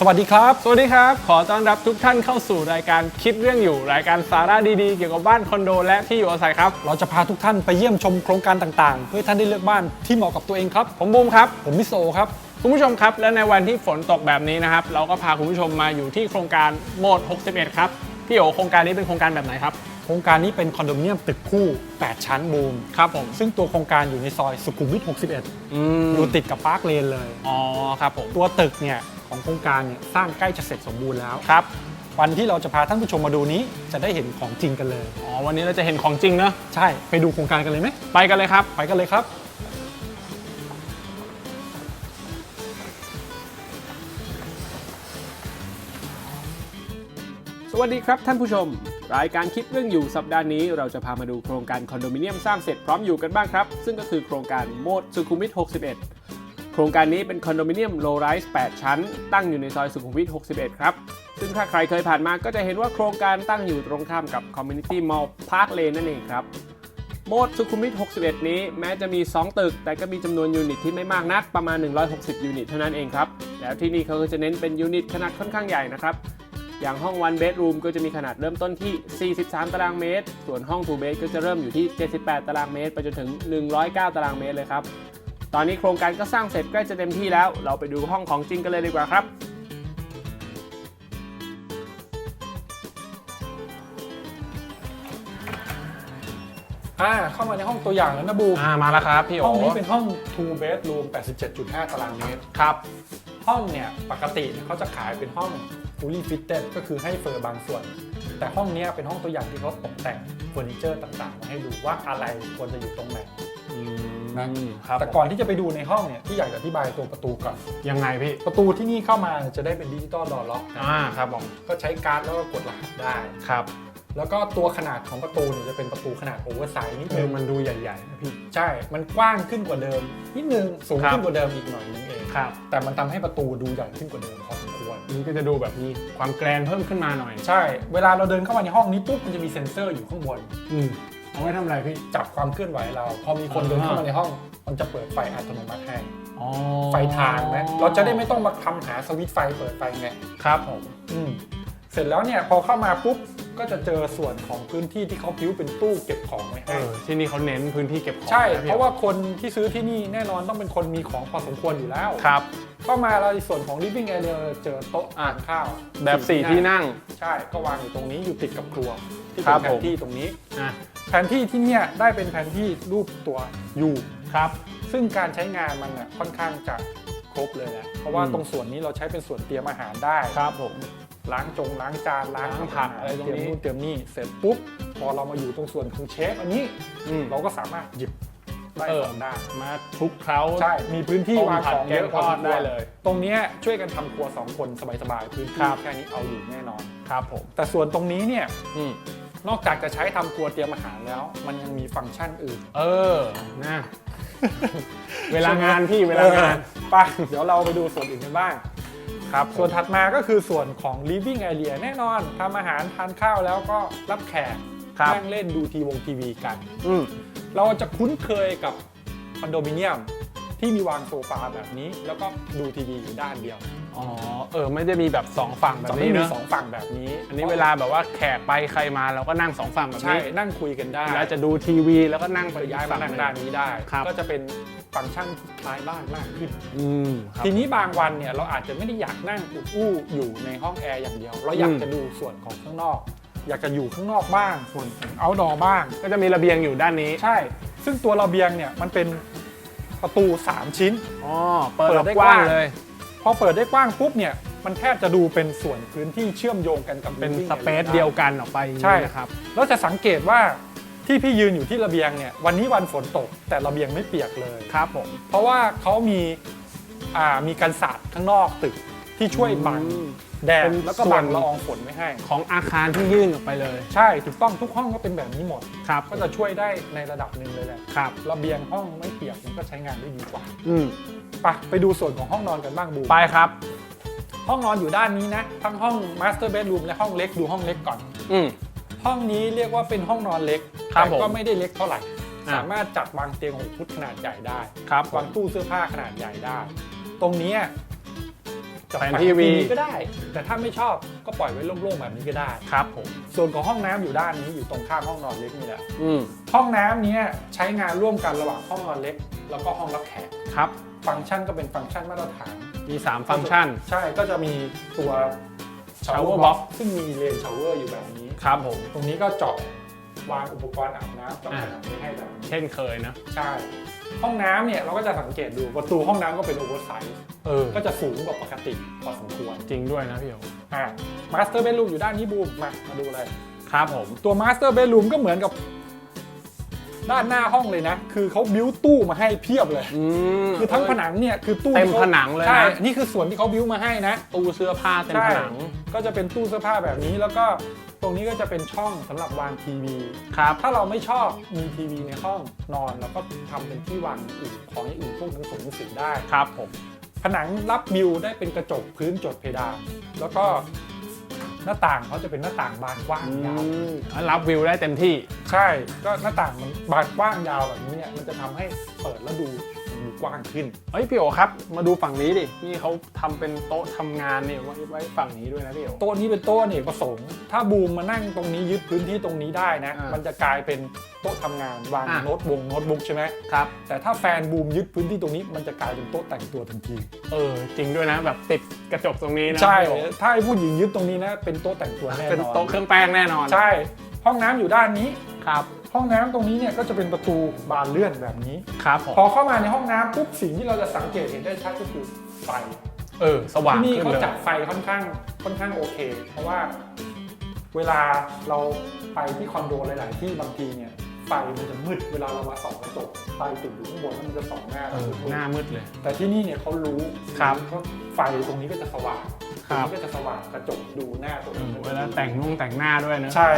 สวัสดีครับ สวัสดีครับ ขอต้อนรับทุกท่านเข้าสู่รายการคิดเรื่องอยู่ รายการสาระดีๆ เกี่ยวกับบ้านคอนโดและที่อยู่อาศัยครับ เราจะพาทุกท่านไปเยี่ยมชมโครงการต่างๆ เพื่อให้ท่านได้เลือกบ้านที่เหมาะกับตัวเองครับ ผมบูมครับ ผมมิโซครับ คุณผู้ชมครับ และในวันที่ฝนตกแบบนี้นะครับ เราก็พาคุณผู้ชมมาอยู่ที่โครงการโหมด 61 ครับ พี่โอโครงการนี้เป็นโครงการแบบไหนครับ โครงการนี้เป็นคอนโดมิเนียมตึกคู่ 8 ชั้นบูม ครับผม ซึ่งตัวโครงการอยู่ในซอยสุขุมวิทอืม61อยู่ติดกับปาร์คเลนเลย อ๋อครับผม ตัวตึกเนี่ยของโครงการเนี่ยสร้างใกล้จะเสร็จสมบูรณ์แล้ว ครับ วันที่เราจะพาท่านผู้ชมมาดูนี้จะได้เห็นของจริงกันเลย อ๋อวันนี้เราจะเห็นของจริงเนอะใช่ ไปดูโครงการกันเลยไหม ไปกันเลยครับ ไปกันเลยครับ สวัสดีครับท่านผู้ชม รายการคิดเรื่องอยู่สัปดาห์นี้เราจะพามาดูโครงการคอนโดมิเนียมสร้างเสร็จพร้อมอยู่กันบ้างครับ ซึ่งก็คือโครงการโมดสุขุมวิท 61 โครงการนี้เป็นคอนโดมิเนียมโลไรส์8 ชั้น ตั้งอยู่ในซอยสุขุมวิท 61 ครับ ซึ่งถ้าใครเคยผ่านมาก็จะเห็นว่าโครงการตั้งอยู่ตรงข้ามกับ Community Mall Park Lane นั่นเองครับ โมดสุขุมวิท 61 นี้แม้จะมี 2 ตึก แต่ก็มีจำนวนยูนิตที่ไม่มากนักประมาณ 160 ยูนิตเท่านั้นเองครับ แล้วที่นี่เขาก็จะเน้นเป็นยูนิตขนาดค่อนข้างใหญ่นะครับ อย่างห้อง one bedroom ก็จะมีขนาดเริ่มต้นที่ 43 ตารางเมตร ส่วนห้อง two bed ก็จะเริ่มอยู่ที่ 78 ตารางเมตร ไปจนถึง 109 ตารางเมตรเลยครับ ตอนนี้โครงการก็สร้างเสร็จใกล้จะเต็มที่แล้ว เราไปดูห้องของจริงกันเลยดีกว่าครับอ่าเข้ามาในห้องตัวอย่างแล้วนะบูมอ่ามาแล้วครับพี่โอห้องนี้เป็นห้อง two bedroom 87.5 ตารางเมตร ครับ ห้องเนี่ยปกติเนี่ยเขาจะขายเป็นห้อง fully fitted ก็คือให้เฟอร์บางส่วน แต่ห้องเนี้ยเป็นห้องตัวอย่างที่เขาตกแต่งเฟอร์นิเจอร์ต่างๆ มาให้ดูว่าอะไรควรจะอยู่ตรงไหนนะครับแต่ก่อนที่จะไปดูในห้องเนี่ยที่อยากจะอธิบายตัวประตูก่อน ยังไงพี่ ประตูที่นี่เข้ามาจะได้เป็นดิจิตอลดอร์ล็อกอ่าครับผมก็ใช้การ์ดแล้วก็กดรหัสได้ครับ แล้วก็ตัวขนาดของประตูเนี่ยจะเป็นประตูขนาดโอเวอร์ไซส์นิดเอนึองมันดูใหญ่ๆนะพี่ใช่มันกว้างขึ้นกว่าเดิม นิดนึงสูงครับขึ้นกว่าเดิมอีกหน่อยนึงเองครับแต่มันทำให้ประตูดูใหญ่ขึ้นกว่าเดิมพอส มควรนี่ก็จะดูแบบมีความแกรนเพิ่มขึ้นมาหน่อยใช่ เวลาเราเดินเข้ามาในห้องนี้ปุ๊บมันจะมีเซ็นเซอร์อยู่ข้างบน อืมเอาไว้ทำอะไรพี่ จับความเคลื่อนไหวเรา พอมีคนเดินเข้ามาในห้อง มันจะเปิดไฟอัตโนมัติให้ อ๋อไฟทางนะเราจะได้ไม่ต้องมาทำหาสวิตช์ไฟเปิดไฟไง ครับผมอืมเสร็จแล้วเนี่ยพอเข้ามาปุ๊บก็จะเจอส่วนของพื้นที่ที่เขาพิ้วเป็นตู้เก็บของไว้เอให้ อที่นี่เขาเน้นพื้นที่เก็บของใช่ นพี่เพราะว่าคนที่ซื้อที่นี่แน่นอนต้องเป็นคนมีของพอสมควรอยู่แล้ว ครับ เข้ามาเราในส่วนของ living area เจอโต๊ะอ่านข้าวแบบสี่ที่นั่ง ใช่ก็วางอยู่ตรงนี้อยู่ติดกับครัว ที่ครัเป็นบแผนที่ตรงนี้ อะแผนที่ที่เนี่ยได้เป็นแผนที่รูปตัว U ครับ ซึ่งการใช้งานมันน่ะค่อนข้างจะครบเลยแหละเพราะว่าอืม ตรงส่วนนี้เราใช้เป็นส่วนเตรียมอาหารได้ ครับผม ล้างจงล้างจานล้างล้างผักอะไรตรงเตรียมนี้นู่นเตรียมนี่เสร็จปุ๊บพอเรามาอยู่ตรงส่วนของเชฟอันนี้ อืม เราก็สามารถหยิบ ไล่เออของได้มาคลุกเคล้า ใช่ มีพื้นที่ต้มวางผัดของเยอะแกงทอดพสมควรได้เลย ตรงเนี้ยช่วยกันทำครัวสองคนสบายๆ พื้นครัที่บ แค่นี้เอาอยู่แน่นอน ครับผม แต่ส่วนตรงนี้เนี่ย อืมนอกจากจะใช้ทำครัวเตรียมอาหารแล้ว มันยังมีฟังก์ชันอื่นเออ นะ เวลางานพี่เวลางานเออไปเดี๋ยวเราไปดูส่วนอื่นกันบ้าง ครับ ส่วนถัดมาก็คือส่วนของ living area แน่นอนทำอาหารทานข้าวแล้วก็รับแขกครับ นั่งเล่นดูทีวงทีวีกัน อืม เราจะคุ้นเคยกับคอนโดมิเนียมที่มีวางโซฟาแบบนี้ แล้วก็ดูทีวีอยู่ด้านเดียวอ๋อเออไม่ได้มีแบบสองฝั่งแบจะบไม่นี้มีเนอะสองฝั่งแบบนี้อันนี้เวลาแบบว่าแขกไปใครมาเราก็นั่งสองฝั่งแบบใช่นี้นั่งคุยกันได้ แล้วจะดูทีวีแล้วก็นั่งไปย้ายอีกมาฝั่งนั่งหนึ่งด้านนี้ได้ครับก็จะเป็นฟังก์ชันที่คล้ายบ้านมากขึ้น อืมครับ ทีนี้บางวันเนี่ยเราอาจจะไม่ได้อยากนั่งอุดอู้อยู่ในห้องแอร์อย่างเดียว เราอยากอืม จะดูส่วนของข้างนอก อยากจะอยู่ข้างนอกบ้างส่วนของ outdoor บ้าง ก็จะมีระเบียงอยู่ด้านนี้ใช่ ซึ่งตัวระเบียงเนี่ยมันเป็นประตู 3 ชิ้น อ๋อเปิดเปิดออกได้กว้างกว้างเลย พอเปิดได้กว้างปุ๊บเนี่ยมันแทบจะดูเป็นส่วนพื้นที่เชื่อมโยงกันกับเป็น living สเปซ area เดียวกันออกไปใช่นะครับแล้วจะสังเกตว่าที่พี่ยืนอยู่ที่ระเบียงเนี่ยวันนี้วันฝนตกแต่ระเบียงไม่เปียกเลยครับผมเพราะว่าเขามีอ่ามีกันศาสตร์ข้างนอกตึกที่ช่วยบังอืม แดดเป็นแล้วก็ส่วนบังละอองฝนไม่ให้ ของอาคารที่ยื่นออกไปเลยใช่ถูกต้องทุกห้องก็เป็นแบบนี้หมด ครับก็จะช่วยได้ในระดับหนึ่งเลยแหละครับ ระเบียงห้องไม่เปียกมันก็ใช้งานได้ดีกว่าอืมไปไปดูส่วนของห้องนอนกันบ้างบูมไปครับ ห้องนอนอยู่ด้านนี้นะ ทั้งห้อง master bedroom และห้องเล็กดูห้องเล็กก่อน อืม ห้องนี้เรียกว่าเป็นห้องนอนเล็กครับแต่ผมก็ไม่ได้เล็กเท่าไหร่ อ่า สามารถจัดวางเตียงหกฟุตขนาดใหญ่ได้ ครับวางตู้เสื้อผ้าขนาดใหญ่ได้ ตรงเนี้ย จจะแผนฝังทีวีก็ได้ แต่ถ้าไม่ชอบก็ปล่อยไว้โล่งๆแบบนี้ก็ได้ครับผมส่วนของห้องน้ำอยู่ด้านนี้อยู่ตรงข้ามห้องนอนเล็กนี่แหละอืมห้องน้ำเนี้ยใช้งานร่วมกันระหว่างห้องนอนเล็ก แล้วก็ห้องรับแขกครับฟังก์ชันก็เป็นฟังก์ชันมาตรฐานมี 3 ฟังก์ชัน ใช่ก็จะมีตัว Shower box ซึ่งมีเลนชาวเวอร์อยู่แบบนี้ครับผมตรงนี้ก็เจาะวางอุปกรณ์อาบน้ำเจาะอ่าผนังไว้ให้แบบนี้เช่นเคยนะ ใช่ ห้องน้ำเนี่ยเราก็จะสังเกตดูประตูห้องน้ำก็เป็นโอเวอร์ไซส์เออก็จะสูงกว่าปกติพอสมควรจริงด้วยนะพี่โออ่ามาสเตอร์เบดรูมอยู่ด้านนี้บูมมามาดูเลย ครับผม ตัวมาสเตอร์เบดรูมก็เหมือนกับ ด้านหน้าห้องเลยนะ คือเขาบิ้วตู้มาให้เพียบเลย อืม คือทั้งผนังเนี่ยคือตู้เต็มที่ขาผนังเลยนะ ใช่นี่คือส่วนที่เขาบิ้วมาให้นะ ตู้เสื้อผ้าเต็มใช่ผนัง ก็จะเป็นตู้เสื้อผ้าแบบนี้แล้วก็ ตรงนี้ก็จะเป็นช่องสำหรับวางทีวีครับ ถ้าเราไม่ชอบมีทีวีในห้องนอนเราก็ทำเป็นที่วางอื่นของอย่างอื่นพวกหนังสือหนังสือได้ครับผมผนังรับวิวได้เป็นกระจกพื้นจดเพดานแล้วก็หน้าต่างเขาจะเป็นหน้าต่างบานกว้างยาวรับวิวได้เต็มที่ ใช่ก็หน้าต่างมันบานกว้างยาวแบบนี้เนี่ยมันจะทำให้เปิดแล้วดูดู กว้างขึ้นเฮ้ยพี่โอครับ มาดูฝั่งนี้ดินี่เขาทำเป็นโต๊ะทำงานเนี่ยไว้ไว้ฝั่งนี้ด้วยนะพี่โอโต๊ะนี้เป็นโต๊ะอเนกประสงค์ ถ้าบูมมานั่งตรงนี้ยึดพื้นที่ตรงนี้ได้นะอ่ามัมันจะกลายเป็นโต๊ะทำงานวางอะโน้ตบงโน้ตบุ๊กใช่ไหมครับแต่ถ้าแฟนบูมยึดพื้นที่ตรงนี้มันจะกลายเป็นโต๊ะแต่งตัวทันทีเออจริงด้วยนะแบบติดกระจกตรงนี้นะใช่พี่โอถ้าให้ผู้หญิงยึดตรงนี้นะเป็นโต๊ะแต่งตัวแน่นอนเป็นโต๊ะเครื่องแป้งแน่นอน ใช่ ห้องน้ำอยู่ด้านนี้ครับ ห้องน้ำตรงนี้เนี่ยก็จะเป็นประตูบานเลื่อนแบบนี้ครับผมพอเข้ามาในห้องน้ำปุ๊บสิ่งที่เราจะสังเกตเห็นได้ชัดก็คือไฟเออสว่างที่นี่ขึ้นเขาเลยจัดไฟค่อนข้างค่อนข้างโอเค เพราะว่าเวลาเราไปที่คอนโดหลาย ๆ ที่บางทีเนี่ยไฟมันจะมืดเวลาเรามาส่องกระจกไฟติดอยู่ข้างบนแล้วมันจะส่องหน้าเอเราอหน้ามืดเลย แต่ที่นี่เนี่ยเขารู้ครับเขาไฟตรงนี้ก็จะสว่าง คตรรังบนี้ก็จะสว่างกระจกดูหน้าตัวเอเองอเวลาแต่งนุ่งแต่งหน้าด้วยนะใช่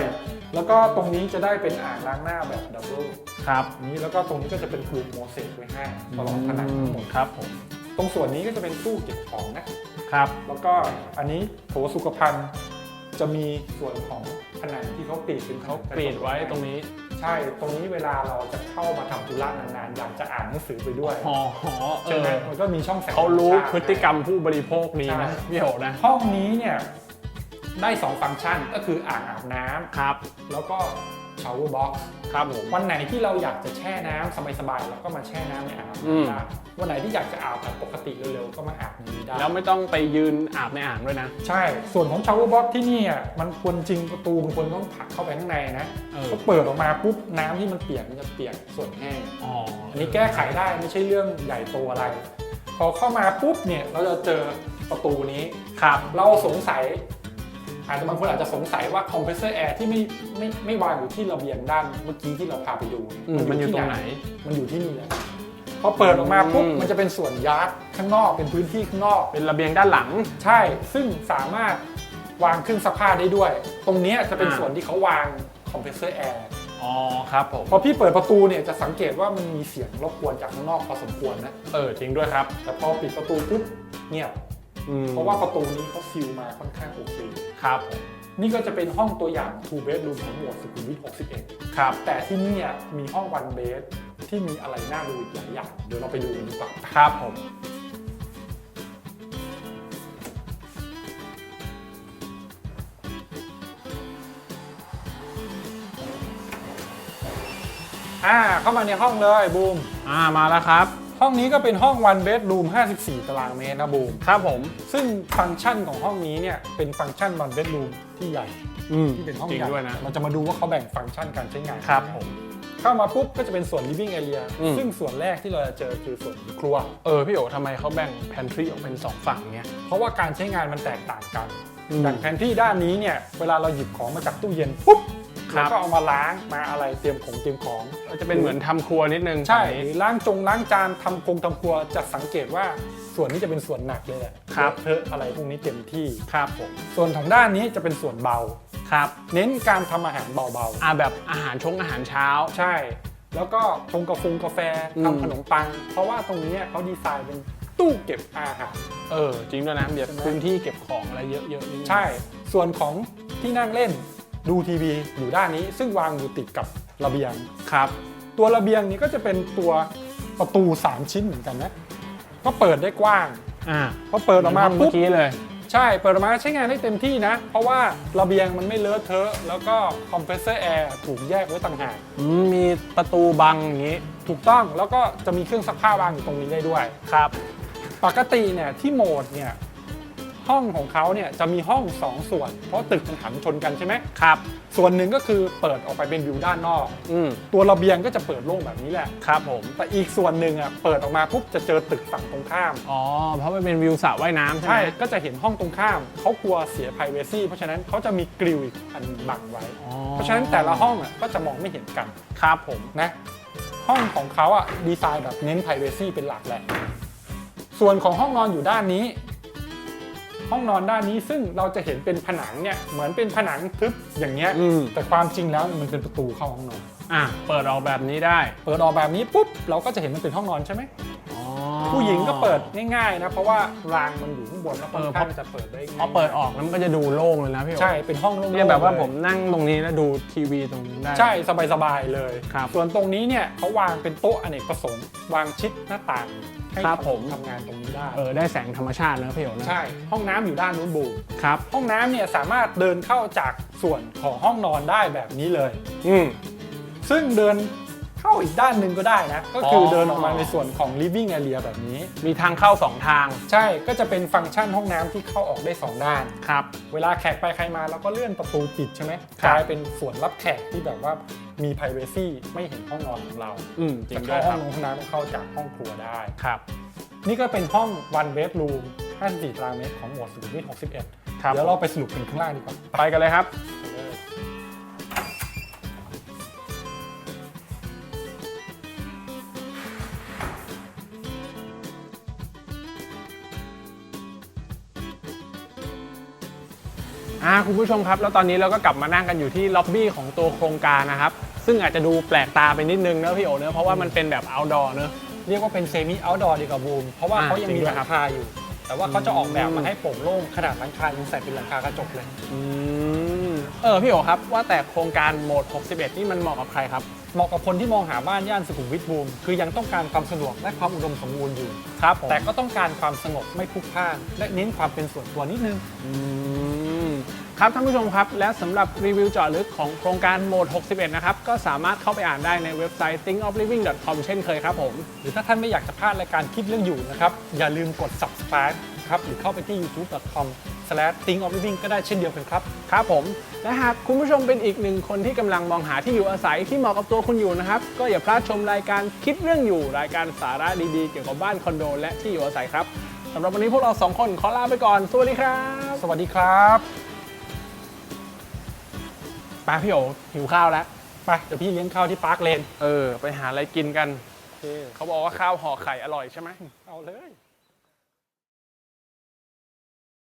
แล้วก็ตรงนี้จะได้เป็นอ่างล้างหน้าแบบดับเบิลครับนี้แล้วก็ตรงนี้ก็จะเป็นกลุ่มโมเสกไว้ให้ตลอดผนังทั้งหมดครับผมตรงส่วนนี้ก็จะเป็นตู้เก็บของนะครับ แล้วก็อันนี้โถสุขภัณฑ์จะมีส่วนของผนังที่เขาปิดเป็นเขาปิดไว้ตรงนี้ ใช่ ตรงนี้เวลาเราจะเข้ามาทำธุระนานๆ อยากจะอ่านหนังสือไปด้วยอ๋อเอใช่ไหมอมันก็มีช่องแสงเขารู้ธมชติ พฤติกรรมผู้บริโภคดีนะใช่ พี่โอนะห้องนี้เนี่ยได้สองฟังก์ชันก็คืออ่างอาบน้ำครับ แล้วก็ ชาวเวอร์บ็อกซ์ครับผม วันไหนที่เราอยากจะแช่น้ำสบายๆเราก็มาแช่น้ำในอ่างอาบอืมน้ำได้วันไหนที่อยากจะอาบแบบปกติเร็วๆก็มาอาบในนี้ได้ แล้วไม่ต้องไปยืนอาบในอ่างด้วยนะ ใช่ ส่วนของ shower box ที่นี่อะมันควรจริงประตูมันควรต้องผลักเข้าไปข้างในนะเออ ก็เปิดออกมาปุ๊บน้ำที่มันเปียกมันจะเปียกส่วนแห้ง อ๋ออันนี้แก้ไขได้ไม่ใช่เรื่องใหญ่โตอะไร พอเข้ามาปุ๊บเนี่ยเราจะเจอประตูนี้ ครับ เราสงสัย อาจจะบางคนอาจจะสงสัยว่าคอมเพรสเซอร์แอร์ที่ไม่ไม่ไม่วางอยู่ที่ระเบียงด้านเมื่อกี้ที่เราพาไปดูอืมมันอยู่ตรงไหน มันอยู่ที่นี่แหละพอเปิดออกมาปุ๊บอืมมันจะเป็นส่วนยาร์ดข้างนอกเป็นพื้นที่ข้างนอก เป็นระเบียงด้านหลัง ใช่ ซึ่งสามารถวางเครื่องซักผ้าได้ด้วย ตรงเนี้ยจะเป็นอ่า ส่วนที่เขาวางคอมเพรสเซอร์แอร์ อ๋อครับผม พอพี่เปิดประตูเนี่ยจะสังเกตว่ามันมีเสียงรบกวนจากข้างนอกพอสมควรนะ เออจริงด้วยครับ แต่พอปิดประตูปุ๊บเงียบอืม เพราะว่าประตูนี้เขาซีลมาค่อนข้างโอเคครับผมนี่ก็จะเป็นห้องตัวอย่าง two bedroom ของหมวดสุขุมวิท61 ครับ แต่ที่นี่อะมีห้อง one bed ที่มีอะไรน่าดูอีกหลายอย่าง เดี๋ยวเราไปดูกันดีกว่าครับผมอ่าเข้ามาในห้องเลยบูมอ่ามาแล้วครับ ห้องนี้ก็เป็นห้อง one bedroom 54 ตารางเมตรนะบูม ครับผม ซึ่งฟังก์ชันของห้องนี้เนี่ยเป็นฟังก์ชัน one bedroom ที่ใหญ่อืมที่เป็นห้องจริงใหญ่ด้วยนะเราจะมาดูว่าเขาแบ่งฟังก์ชันการใช้งานครับผม เข้ามาปุ๊บก็จะเป็นส่วน living area อืม ซึ่งส่วนแรกที่เราจะเจอคือส่วนครัว เออพี่โอทำไมเขาแบ่ง pantry ออกเป็นสองฝั่งเนี้ย เพราะว่าการใช้งานมันแตกต่างกัน อืม อย่างแผนที่ด้านนี้เนี่ย เวลาเราหยิบของมาจากตู้เย็นปุ๊บ ครัเราบก็เอามาล้างมาอะไรเตรียมของเตรียมของ ก็จะเป็นเหมือนทำครัวนิดนึงใช่ฝั่งหนี้รือล้างจงล้างจานทำคงทำครัวจะสังเกตว่าส่วนนี้จะเป็นส่วนหนักเลยแหละครับเลอะเทอะอะไรพวกนี้เต็มที่ ครับผมส่วนของด้านนี้จะเป็นส่วนเบา ครับเน้นการทำอาหารเบาอ่าแบบอาหารชงอาหารเช้า ๆ ใช่ แล้วก็ชงกาแฟกาแฟอืม ทำขนมปัง เพราะว่าตรงนี้เขาดีไซน์เป็นตู้เก็บอาหาร เออจริงด้วยนะแบบใช่ไหมพื้นที่เก็บของอะไรเยอะๆนิดนึงใช่ ส่วนของที่นั่งเล่น ดูทีวีอยู่ด้านนี้ ซึ่งวางอยู่ติดกับระเบียง ครับ ตัวระเบียงนี้ก็จะเป็นตัวประตู 3 ชิ้นเหมือนกันนะก็เปิดได้กว้างอ่าพอเปิดออกมาห้งเมื่ปุ๊อบกี้เลย ใช่เปิดออกมาใช้งานได้เต็มที่นะ เพราะว่าระเบียงมันไม่เลอะเทอะแล้วก็คอมเพรสเซอร์แอร์ถูกแยกไว้ต่างหากอืมมีประตูบังอย่างนี้ ถูกต้องแล้วก็จะมีเครื่องซักผ้าวางอยู่ตรงนี้ได้ด้วย ครับ ปกติเนี่ยที่โหมดเนี่ย ห้องของเขาเนี่ยจะมีห้อง 2 ส่วน เพราะตึกมันหันชนกันใช่ไหมครับ ส่วนหนึ่งก็คือเปิดออกไปเป็นวิวด้านนอก อืมตัวระเบียงก็จะเปิดโล่งแบบนี้แหละ ครับผม แต่อีกส่วนหนึ่งอะเปิดออกมาปุ๊บจะเจอตึกฝั่งตรงข้าม อ๋อ เพราะมันเป็นวิวสระว่ายน้ำใช่ไหใช่ มก็จะเห็นห้องตรงข้าม เขากลัวเสีย p r i เวซีเพราะฉะนั้นเขาจะมีกริลอีกอันบังไว้ อ๋อเพราะฉะนั้นแต่ละห้องอะก็จะมองไม่เห็นกันครับผม นะ ห้องของเขาอะดีไซน์แบบเน้น p r i เวซีเป็นหลักแหละ ส่วนของห้องนอนอยู่ด้านนี้ ห้องนอนด้านนี้ซึ่งเราจะเห็นเป็นผนังเนี่ยเหมือนเป็นผนังทึบอย่างเงี้ยอืม แต่ความจริงแล้วมันเป็นประตูเข้าห้องนอน อะเปิดออกแบบนี้ได้เปิดออกแบบนี้ปุ๊บเราก็จะเห็นมันเป็นห้องนอนใช่ไหมอ๋อ ผู้หญิงก็เปิดง่ายๆนะเพราะว่ารางมันอยู่ข้างบนแล้วค่อนข้างจะเปิดได้ง่ายพอเปิดออกแล้วมันก็จะดูโล่งเลยนะพี่โอใช่เป็นห้องโล่งๆเนี่ยแบบว่าลผมนั่งตรงนี้แล้วดูทีวีตรงนี้ได้ ใช่สบายๆเลย ครับ ส่วนตรงนี้เนี่ยเขาวางเป็นโต๊ะอเนกประสงค์วางชิดหน้าต่าง ให้ครับผม ทำงานตรงนี้ได้ เออได้แสงธรรมชาตินะพี่โอนะใช่ ห้องน้ำอยู่ด้านนู้นบูมครับ ห้องน้ำเนี่ยสามารถเดินเข้าจากส่วนของห้องนอนได้แบบนี้เลย อืม ซึ่งเดินเข้าอีกด้านหนึ่งก็ได้นะ ก็คือออ เดินออกมาในส่วนของ living area แบบนี้ มีทางเข้าสองทางใช่ ก็จะเป็นฟังก์ชันห้องน้ำที่เข้าออกได้สองด้าน ครับ เวลาแขกไปใครมาเราก็เลื่อนประตูปิดใช่ไหมครักบลายเป็นส่วนรับแขกที่แบบว่า มี p r i เวซีไม่เห็นห้องนอนของเราอืมจริจะงด้วเข้ายคห้อรับงนอนห้องน้ำก็เข้าจากห้องครัวได้ ครับนี่ก็เป็นห้อง one bedroom 54ตารางเมตรของหมวดสุขุมวิท61 ครับเดี๋ยวเราไปสรุปกันข้างล่างดีกว่า ไปกันเลยครับไปเลยอ่าคุณผู้ชมครับ แล้วตอนนี้เราก็กลับมานั่งกันอยู่ที่ล็อบบี้ของตัวโครงการนะครับ ซึ่งอาจจะดูแปลกตาไปนิดนึงเนอะพี่โอเนอะเพราะว่ามันเป็นแบบ outdoor เนอะ เรียกว่าเป็น semi outdoor ดีกว่าบูม เพราะว่าอ่าเขายังมีจริงด้หวยครัลับงคาอยู่ แต่ว่าเขาจะออกแบบอืมามให้โปร่งโล่งขนาดหลังคายังใส่เป็นหลังคากระจกเลย อืมเออพี่โอครับว่าแต่โครงการโหมด 61 นี่มันเหมาะกับใครครับ เหมาะกับคนที่มองหาบ้านย่านสุขุมวิทบูม คือยังต้องการความสะดวกและความอุดมสมบูรณ์อยู่ ครับผมแต่ก็ต้องการความสงบไม่พลุกพล่านและเน้นความเป็นส่วนตัวนิดนึง อืม ครับท่านผู้ชมครับ และสำหรับรีวิวเจาะลึกของโครงการโหมด 61 นะครับ ก็สามารถเข้าไปอ่านได้ในเว็บไซต์ thinkofliving.com เช่นเคยครับผม หรือถ้าท่านไม่อยากจะพลาดรายการคิดเรื่องอยู่นะครับ อย่าลืมกด subscribe ครับหรือเข้าไปที่ youtube.com/thinkofliving ก็ได้เช่นเดียวกันครับ ครับผม และหากคุณผู้ชมเป็นอีกหนึ่งคนที่กำลังมองหาที่อยู่อาศัยที่เหมาะกับตัวคุณอยู่นะครับ ก็อย่าพลาดชมรายการคิดเรื่องอยู่ รายการสาระดีๆ เกี่ยวกับบ้านคอนโดและที่อยู่อาศัยครับสำหรับวันนี้พวกเราสองคนขอลาไปก่อน สวัสดีครับ สวัสดีครับ ไปพี่โอหิวข้าวแล้วไปเดี๋ยวพี่เลี้ยงข้าวที่ปาร์คเลนเออ ไปหาอะไรกินกัน เขาบอกว่าข้าวห่อไข่อร่อยใช่ไหมเอาเลย